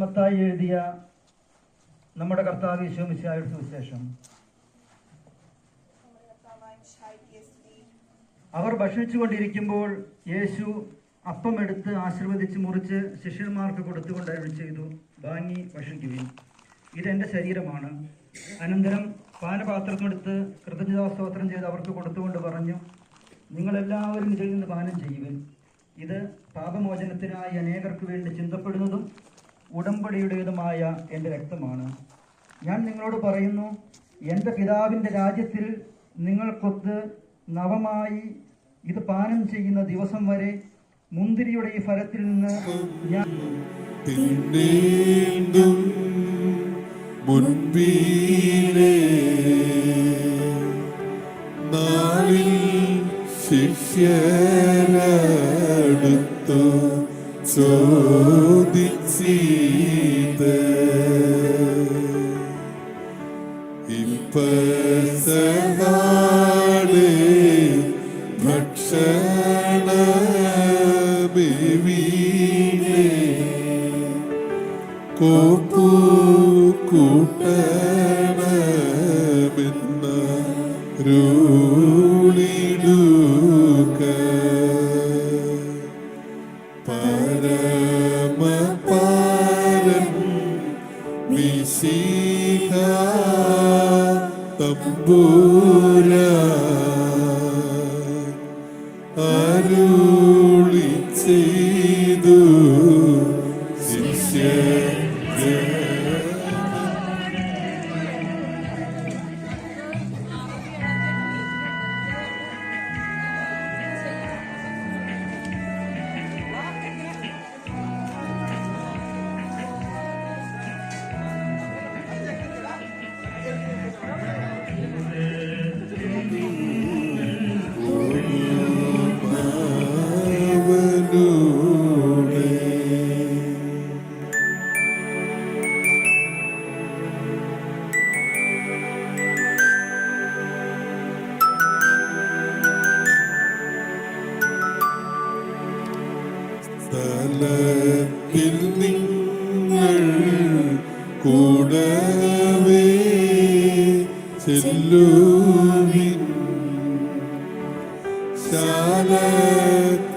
മത്തായി എഴുതിയ നമ്മുടെ കർത്താവ് യേശോമിശിഹായുടെ സുവിശേഷം. അവർ ഭക്ഷിച്ചുകൊണ്ടിരിക്കുമ്പോൾ യേശു അപ്പം എടുത്ത് ആശീർവദിച്ച് മുറിച്ച് ശിഷ്യന്മാർക്ക് കൊടുത്തുകൊണ്ട് അരുളി ചെയ്തു വാങ്ങി ഭക്ഷിക്കുകയും ഇതെന്റെ ശരീരമാണ്. അനന്തരം പാനപാത്രത്തിനെടുത്ത് കൃതജ്ഞതാസ്തോത്രം ചെയ്ത് അവർക്ക് കൊടുത്തുകൊണ്ട് പറഞ്ഞു നിങ്ങളെല്ലാവരും ഇതിൽ നിന്ന് പാനം ചെയ്യുവിൻ. ഇത് പാപമോചനത്തിനായി അനേകർക്ക് വേണ്ടി ചിന്തപ്പെടുന്നതും ഉടമ്പടിയുടേതുമായ എന്റെ രക്തമാണ്. ഞാൻ നിങ്ങളോട് പറയുന്നു എന്റെ പിതാവിന്റെ രാജ്യത്തിൽ നിങ്ങൾക്കൊത്ത് നവമായി ഇത് പാനം ചെയ്യുന്ന ദിവസം വരെ മുന്തിരിയുടെ ഈ ഫലത്തിൽ നിന്ന് ഞാൻ പിന്നീണ്ടും ചോദിക്ക ചോദിച്ചീത് ഇപ്പസഹാട് ഭക്ഷണ ബിവീനെ കോപ്പു കൂട്ടണമെന്ന രൂളിടുക തമ്പൂര അരുളി ചെയ്തു ശിഷ്യ സ്ഥലത്തിൽ നിങ്ങൾ കൂടവേ ചെല്ലുവിൻ. ശാല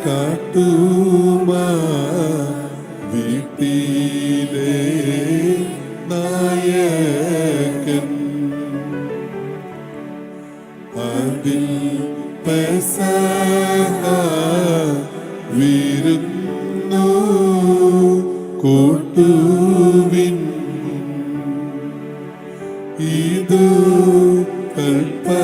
കാട്ടുമാ വീട്ടിലെ നായകൻ. അതിൽ വിരുന്നു കൂട്ടുവിൻ. ഇത് കൽപ്പന